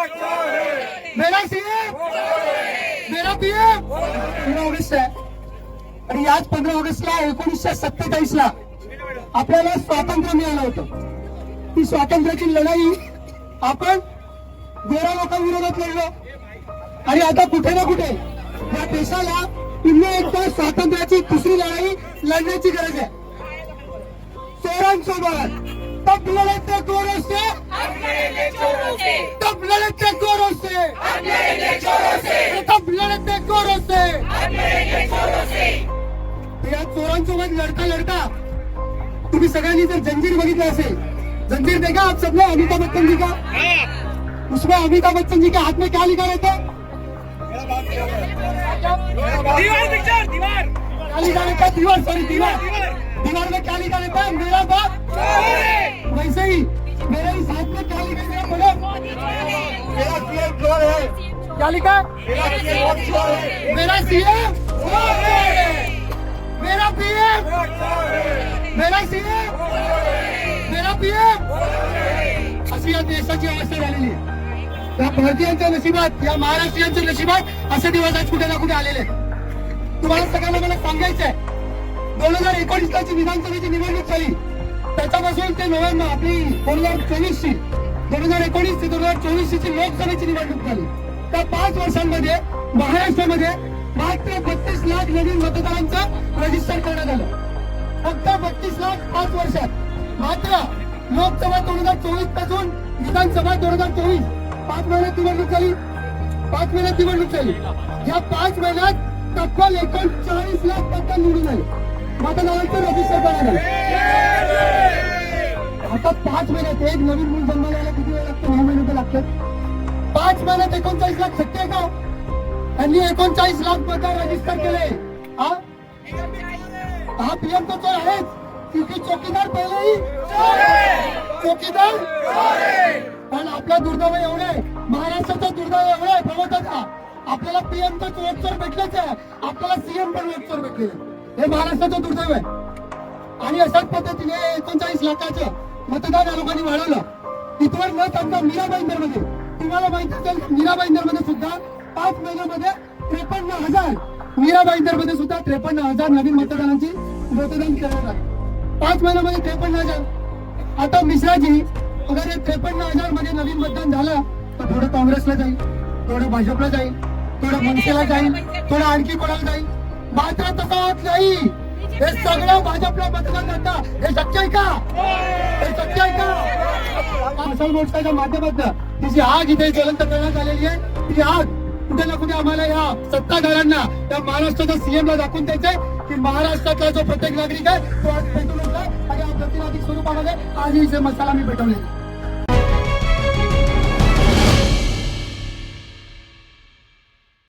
मेरा सीएम मेरा PM. August आहे. आणि याच पंधरा ऑगस्टला एकोणीसशे सत्तेचाळीस ला आपल्याला स्वातंत्र्य मिळालं होतं. ती स्वातंत्र्याची लढाई आपण गोरा लोकांविरोधात लढलो. आणि आता कुठे ना कुठे या देशाला पुन्हा एकदा स्वातंत्र्याची दुसरी लढाई लढण्याची गरज आहे. चोरांसोबत तब लढते चोरों से। तब लढते चोरों से। तब लढते चोरों से। तर या चोरांसोबत लढता लढता तुम्ही सगळ्यांनी जर जंजीर बघितलं असेल जंजीर देखा आप सबने अमिताभ बच्चन जी का? उसमें अमिताभ बच्चन जी के हाथ में क्या लिखा रहता है? दीवार दीवार। क्या लिखा रहता है? दीवार सॉरी दीवार। दीवार। में क्या लिखा रहता है? मेरा बाप क्या लिखा है? मेरा सीएम? मेरा पीएम? मेरा सीएम? मेरा पीएम? अशी या देशाची अवस्था झालेली आहे. या भारतीयांच्या नशिबात या महाराष्ट्रीयांच्या नशिबात असे दिवस आज कुठे ना कुठे आलेले तुम्हाला सगळ्यांना मला सांगायचंय दोन हजार एकोणीस ची विधानसभेची निवडणूक झाली. त्याच्यापासून ते नोव्हेंबर आपली दोन हजार चोवीस ची दोन हजार एकोणीस ते दोन हजार चोवीस ची लोकसभेची निवडणूक झाली. त्या पाच वर्षांमध्ये महाराष्ट्रामध्ये मात्र बत्तीस लाख नवीन मतदारांचं रजिस्टर करण्यात आलं. फक्त बत्तीस लाख पाच वर्षात. मात्र लोकसभा दोन हजार चोवीसपासून विधानसभा दोन हजार चोवीस. पाच महिन्यात निवडणूक झाली. पाच महिन्यात निवडणूक झाली. या पाच महिन्यात तब्बल एकोणचाळीस लाख मतदान निवडून आले. मतदारांचं रजिस्टर करण्यात आलं. आता पाच महिन्यात एक नवीन मूल जन्माला किती वेळ लागतो? नऊ महिने लागतात. पाच महिन्यात एकोणचाळीस लाख शक्य का? त्यांनी एकोणचाळीस लाख मतदार रजिस्टर केले. हा? हा पीएम तो चोर आहेच. क्योंकि चौकीदार पहिलेही चौकीदार. पण आपला दुर्दैव एवढे महाराष्ट्राचा दुर्दैव एवढे आहे. प्रमोदाचा आपल्याला पीएम तर चोर भेटलेच आहे. आपल्याला सीएम पण चोर भेटले हे महाराष्ट्राचं दुर्दैव आहे. आणि अशाच पद्धतीने एकोणचाळीस लाखाचं मतदान आयोगाने वाढवलं. तिथवर न थांबता मीराबाई मध्ये तुम्हाला माहिती असेल मीरा मध्ये सुद्धा पाच महिन्यामध्ये त्रेपन्न हजार मीरा मध्ये सुद्धा त्रेपन्न हजार नवीन मतदारांची मतदान करण्यात आलं. पाच महिन्यामध्ये त्रेपन्न हजार. आता मिश्राजी अगर हे त्रेपन्न हजारमध्ये नवीन मतदान झालं तर थोडं काँग्रेसला जाईल थोडं भाजपला जाईल थोडं मनसेला जाईल थोडं आणखी कोणाला जाईल. मात्र तसं होत नाही हे सगळं भाजपला मतदान करता. हे शक्य आहे का? हे शक्य आहे का? मोर्चाच्या माध्यमातून तिची जी आग इथे ज्वलंत करण्यात आलेली आहे. ती आग कुठे ना कुठे आम्हाला या सत्ताधाऱ्यांना त्या महाराष्ट्राच्या सीएम ला दाखवून द्यायचंय की महाराष्ट्रातला जो प्रत्येक नागरिक आहे तो आज भेटून आणि या प्रतिनाधिक स्वरूपामध्ये आज ही जे मसाला मी पेटवले